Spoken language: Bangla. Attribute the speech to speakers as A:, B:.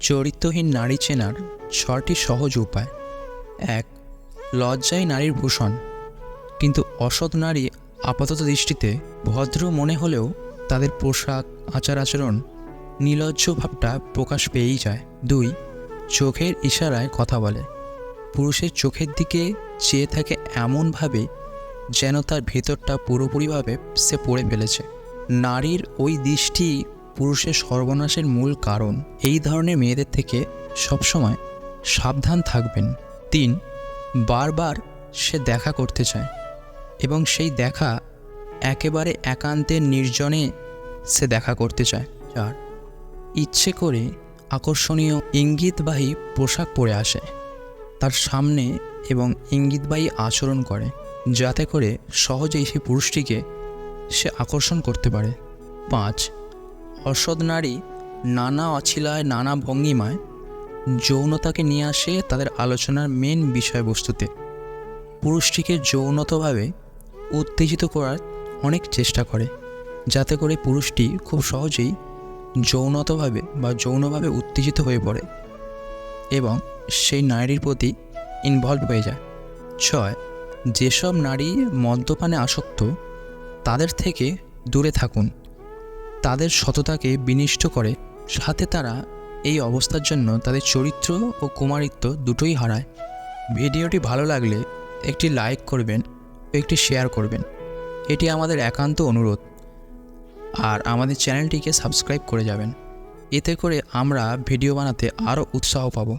A: চরিত্রহীন নারী চেনার ছটি সহজ উপায়। এক লজ্জাই নারীর ভূষণ কিন্তু অসৎ নারী আপাতত দৃষ্টিতে ভদ্র মনে হলেও তাদের পোশাক, আচার আচরণ নির্লজ্জ ভাবটা প্রকাশ পেয়েই যায়। দুই, চোখের ইশারায় কথা বলে। পুরুষের চোখের দিকে চেয়ে থাকে এমনভাবে যেন তার ভেতরটা পুরোপুরিভাবে সে পড়ে ফেলেছে। নারীর ওই দৃষ্টি পুরুষের সর্বনাশের মূল কারণ এই ধরনের মেয়েদের থেকে সবসময় সাবধান থাকবেন। তিন, বারবার সে দেখা করতে চায় এবং সেই দেখা একেবারে একান্তের নির্জনে সে দেখা করতে চায়। চার, ইচ্ছে করে আকর্ষণীয় ইঙ্গিতবাহী পোশাক পরে আসে, তার সামনে এবং ইঙ্গিতবাহী আচরণ করে, যাতে করে সহজেই সেই পুরুষটিকে সে আকর্ষণ করতে পারে। পাঁচ অসৎ নারী নানা অছিলায়, নানা ভঙ্গিমায় যৌনতাকে নিয়ে আসে তাদের আলোচনার মেন বিষয়বস্তুতে। পুরুষটিকে যৌনতভাবে উত্তেজিত করার অনেক চেষ্টা করে, যাতে করে পুরুষটি খুব সহজেই যৌনতভাবে বা যৌনভাবে উত্তেজিত হয়ে পড়ে এবং সেই নারীর প্রতি ইনভলভ হয়ে যায়। ছয়, যেসব নারী মদ্যপানে আসক্ত, তাদের থেকে দূরে থাকুন। তাদের সততাকে বিনিষ্ট করে, সাথে তারা এই অবস্থার জন্য তাদের চরিত্র ও কুমারিত্ব দুটোই হারায়। ভিডিওটি ভালো লাগলে একটি লাইক করবেন একটি শেয়ার করবেন। এটি আমাদের একান্ত অনুরোধ। আর আমাদের চ্যানেলটিকে সাবস্ক্রাইব করে যাবেন। এতে করে আমরা ভিডিও বানাতে আরও উৎসাহ পাবো।